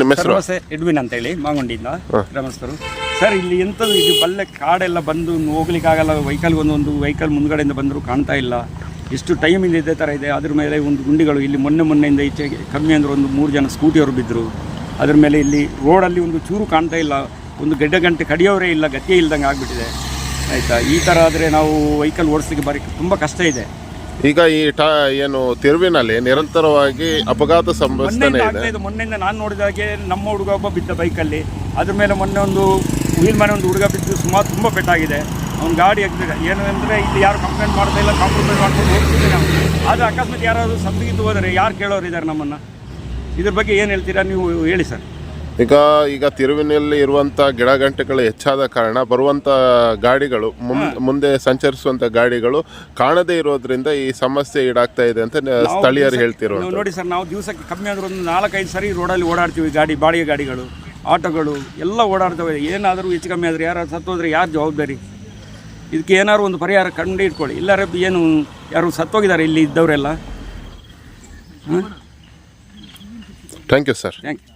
ನಿಮ್ಮ ಅಂತ ಹೇಳಿ ಎಡ್ವಿನ್ ಅಂತೇಳಿ ಮಾಗೊಂಡಿಯಿಂದ ಗ್ರಾಮಸ್ಥರು. ಸರ್ ಇಲ್ಲಿ ಎಂಥದ್ದು ಇದು ಬಲ್ಲೆ ಕಾಡೆಲ್ಲ ಬಂದು ಹೋಗ್ಲಿಕ್ಕಾಗಲ್ಲ ವೆಹಿಕಲ್ ಒಂದೊಂದು ವೆಹಿಕಲ್ ಮುಂದ್ಗಡೆಯಿಂದ ಬಂದರೂ ಕಾಣ್ತಾ ಇಲ್ಲ. ಎಷ್ಟು ಟೈಮಿಂದ ಇದೇ ಥರ ಇದೆ ಅದ್ರ ಮೇಲೆ ಒಂದು ಗುಂಡಿಗಳು ಇಲ್ಲಿ ಮೊನ್ನೆ ಮೊನ್ನೆಯಿಂದ ಈಚೆಗೆ ಕಮ್ಮಿ ಅಂದ್ರೆ ಒಂದು ಮೂರು ಜನ ಸ್ಕೂಟಿಯವರು ಬಿದ್ದರು ಅದ್ರ ಮೇಲೆ ಇಲ್ಲಿ ರೋಡಲ್ಲಿ ಒಂದು ಚೂರು ಕಾಣ್ತಾ ಇಲ್ಲ ಒಂದು ಗಡ್ಡೆ ಗಂಟೆ ಕಡಿಯೋರೇ ಇಲ್ಲ ಗತಿಯೇ ಇಲ್ದಂಗೆ ಆಗಿಬಿಟ್ಟಿದೆ. ಆಯಿತಾ? ಈ ಥರ ಆದರೆ ನಾವು ವೆಹಿಕಲ್ ಓಡಿಸ್ಲಿಕ್ಕೆ ಬರೀ ತುಂಬ ಕಷ್ಟ ಇದೆ. ಈಗ ಈ ಟಾ ಏನು ತಿರುವಿನಲ್ಲಿ ನಿರಂತರವಾಗಿ ಅಪಘಾತ ಸಂಭವಿಸ್ತಾನೆ ಮೊನ್ನೆಯಿಂದ ನಾನು ನೋಡಿದ ಹಾಗೆ ನಮ್ಮ ಹುಡುಗ ಒಬ್ಬ ಬಿದ್ದ ಬೈಕಲ್ಲಿ. ಅದ್ರ ಮೇಲೆ ಮೊನ್ನೆ ಒಂದು ವೀಲ್ ಮನೆ ಒಂದು ಹುಡುಗ ಬಿದ್ದು ಸುಮಾರು ತುಂಬ ಪೆಟ್ಟಾಗಿದೆ ಅವ್ನ ಗಾಡಿ ಎಗ್ದಿದೆ ಏನು ಅಂದರೆ ಇಲ್ಲಿ ಯಾರು ಕಂಪ್ಲೇಂಟ್ ಮಾಡ್ತಾ ಇಲ್ಲ ಕಾಂಪ್ರಮೈಸ್ ಮಾಡ್ಕೊಂಡು ಹೋಗ್ತಿದ್ದೆ ನಾವು ಆದರೆ ಅಕಸ್ಮಾತ್ ಯಾರಾದರೂ ಸಬ್ಬಿಗಿದ್ದು ಹೋದರೆ ಯಾರು ಕೇಳೋರು ಇದ್ದಾರೆ ನಮ್ಮನ್ನು? ಇದ್ರ ಬಗ್ಗೆ ಏನು ಹೇಳ್ತೀರಾ? ನೀವು ಹೇಳಿ ಸರ್. ಈಗ ಈಗ ತಿರುವಿನಲ್ಲಿ ಇರುವಂತ ಗಿಡಗಂಟೆಗಳು ಹೆಚ್ಚಾದ ಕಾರಣ ಬರುವಂತ ಗಾಡಿಗಳು ಮುಂದೆ ಸಂಚರಿಸುವಂತ ಗಾಡಿಗಳು ಕಾಣದೇ ಇರೋದ್ರಿಂದ ಈ ಸಮಸ್ಯೆ ಈಡಾಗ್ತಾ ಇದೆ ಅಂತ ಸ್ಥಳೀಯರು ಹೇಳ್ತಿರೋ ನೋಡಿ ಸರ್ ನಾವು ದಿವಸಕ್ಕೆ ಕಮ್ಮಿ ಅಂದ್ರೆ ಒಂದು ನಾಲ್ಕೈದು ಸರಿ ರೋಡಲ್ಲಿ ಓಡಾಡ್ತೀವಿ ಗಾಡಿ ಬಾಡಿಗೆ ಗಾಡಿಗಳು ಆಟೋಗಳು ಎಲ್ಲ ಓಡಾಡ್ತವೆ. ಏನಾದರೂ ಹೆಚ್ಚು ಕಮ್ಮಿ ಆದರೆ ಯಾರು ಸತ್ತೋದ್ರೆ ಯಾರು ಜವಾಬ್ದಾರಿ? ಇದಕ್ಕೆ ಏನಾದ್ರು ಒಂದು ಪರಿಹಾರ ಕಂಡು ಇಟ್ಕೊಳ್ಳಿ ಇಲ್ಲಾರೆ ಏನು ಯಾರು ಸತ್ತೋಗಿದ್ದಾರೆ ಇಲ್ಲಿ ಇದ್ದವರೆಲ್ಲ? Thank you sir thank you